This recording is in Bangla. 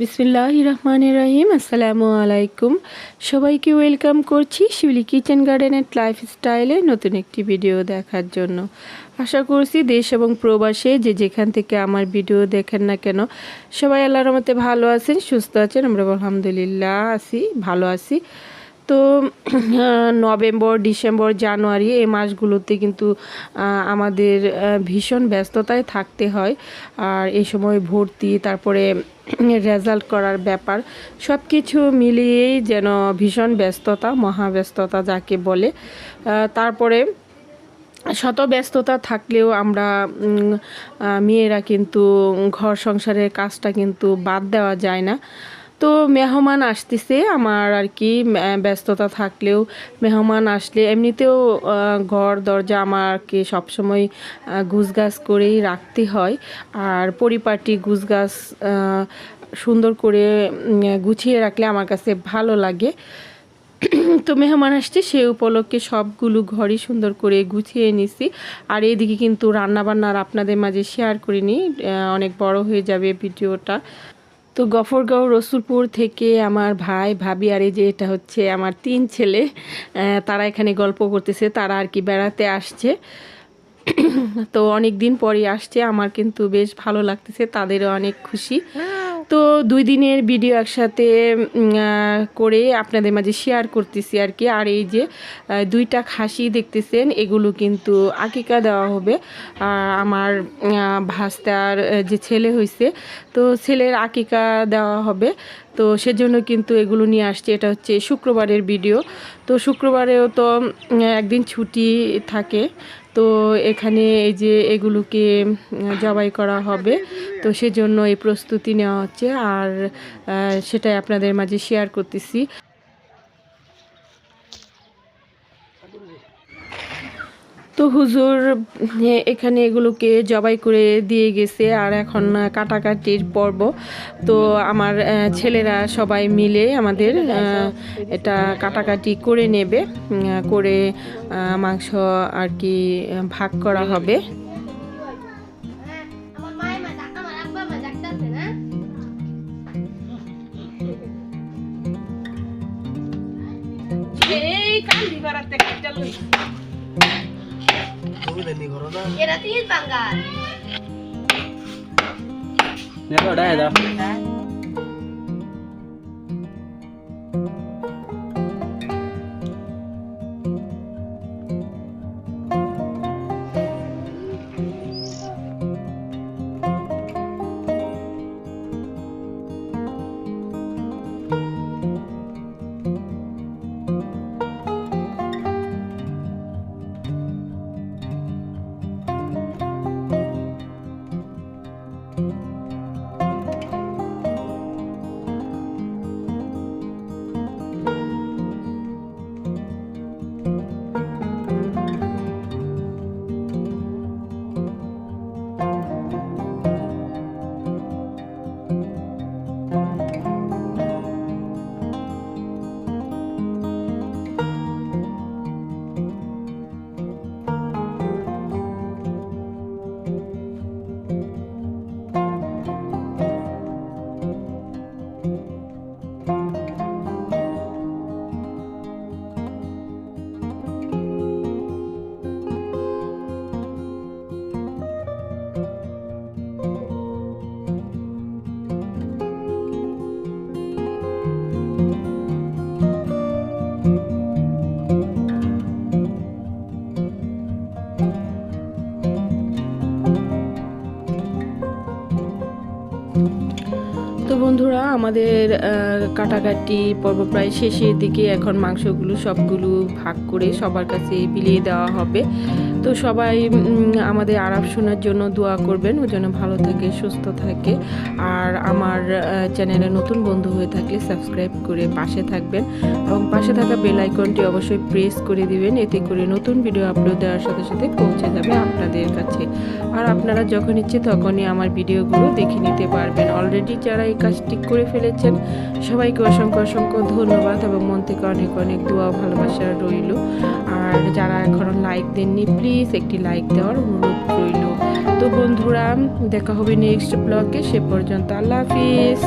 বিসমিল্লাহ রহমান রহিম, আসসালামু আলাইকুম। সবাইকে ওয়েলকাম করছি শিউলি কিচেন গার্ডেনের লাইফ লাইফস্টাইলে নতুন একটি ভিডিও দেখার জন্য। আশা করছি দেশ এবং প্রবাসে যে যেখান থেকে আমার ভিডিও দেখেন না কেন, সবাই আল্লাহর মতে ভালো আছেন, সুস্থ আছেন আমরা আলহামদুলিল্লাহ আছি, ভালো আছি। তো নভেম্বর, ডিসেম্বর, জানুয়ারি এই মাসগুলোতে কিন্তু আমাদের ভীষণ ব্যস্ততায় থাকতে হয়। আর এই সময় ভর্তি, তারপরে রেজাল্ট করার ব্যাপার সব কিছু মিলিয়েই যেন ভীষণ ব্যস্ততা মহাব্যস্ততা যাকে বলে। তারপরে শত ব্যস্ততা থাকলেও আমরা মেয়েরা কিন্তু ঘর সংসারের কাজটা কিন্তু বাদ দেওয়া যায় না। তো মেহমান আসতেছে আমার আর কি ব্যস্ততা থাকলেও মেহমান আসলে এমনিতেও ঘর, দরজা আমাকে সবসময় গুছগাছ করেই রাখতে হয়। আর পরিপাটি গুছগাছ সুন্দর করে গুছিয়ে রাখলে আমার কাছে ভালো লাগে। তো মেহমান আসছে, সে উপলক্ষে সবগুলো ঘরই সুন্দর করে গুছিয়ে নিছি। আর এদিকে কিন্তু রান্নাবান্নার আপনাদের মাঝে শেয়ার করিনি অনেক বড় হয়ে যাবে ভিডিওটা। তো গফরগাঁও, রসুলপুর থেকে আমার ভাই ভাবি, আর এই যে এটা হচ্ছে আমার তিন ছেলে তারা এখানে গল্প করতেছে, তারা আর কি বেড়াতে আসছে। তো অনেক দিন পরে আসছে, আমার কিন্তু বেশ ভালো লাগতেছে, তাদেরও অনেক খুশি। তো দুই দিনের ভিডিও একসাথে করে আপনাদের মাঝে শেয়ার করতেছি আর কি। আর এই যে দুইটা খাসি দেখতেছেন, এগুলো কিন্তু আকিকা দেওয়া হবে। আমার ভাস্তার যে ছেলে হয়েছে তো ছেলের আকিকা দেওয়া হবে। তো সেজন্য কিন্তু এগুলো নিয়ে আসছি। এটা হচ্ছে শুক্রবারের ভিডিও। তো শুক্রবারেও তো একদিন ছুটি থাকে। তো এখানে এই যে এগুলোকে জবাই করা হবে। তো সেজন্য এই প্রস্তুতি নেওয়া হচ্ছে। আর সেটাই আপনাদের মাঝে শেয়ার করতেছি। তো হুজুর এখানে এগুলোকে জবাই করে দিয়ে গেছে আর এখন কাটাকাটির পর্ব। তো আমার ছেলেরা সবাই মিলে আমাদের এটা কাটাকাটি করে নেবে করে মাংস আর কি ভাগ করা হবে। মা ডাক আমার আব্বা না এরা তিন বাঙ্গাল। Nero đây đó. তো বন্ধুরা, আমাদের কাটাকাটি পর্ব প্রায় শেষের দিকে এখন মাংসগুলো সবগুলো ভাগ করে সবার কাছে বিলিয়ে দেওয়া হবে। তো সবাই আমাদের আরাপ শোনার জন্য দোয়া করবেন। ও যেন ভালো থাকে, সুস্থ থাকে। আর আমার চ্যানেলে নতুন বন্ধু হয়ে থাকলে সাবস্ক্রাইব করে পাশে থাকবেন। এবং পাশে থাকা বেল আইকনটি অবশ্যই প্রেস করে দিবেন। এতে করে নতুন ভিডিও আপলোড দেওয়ার সাথে সাথে পৌঁছে যাবে আপনাদের কাছে। আর আপনারা যখন ইচ্ছে তখনই আমার ভিডিওগুলো দেখে নিতে পারবেন। অলরেডি যারা এই কাজটি করে ফেলেছেন, সবাইকে অসংখ্য অসংখ্য ধন্যবাদ এবং মন থেকে অনেক অনেক দোয়া ভালোবাসা রইল। আর যারা এখন লাইক দেননি প্লিজ একটি লাইক দেওয়ার অনুরোধ রইল। তো বন্ধুরা, দেখা হবে নেক্সট ব্লগে সে পর্যন্ত আল্লাহ হাফিজ।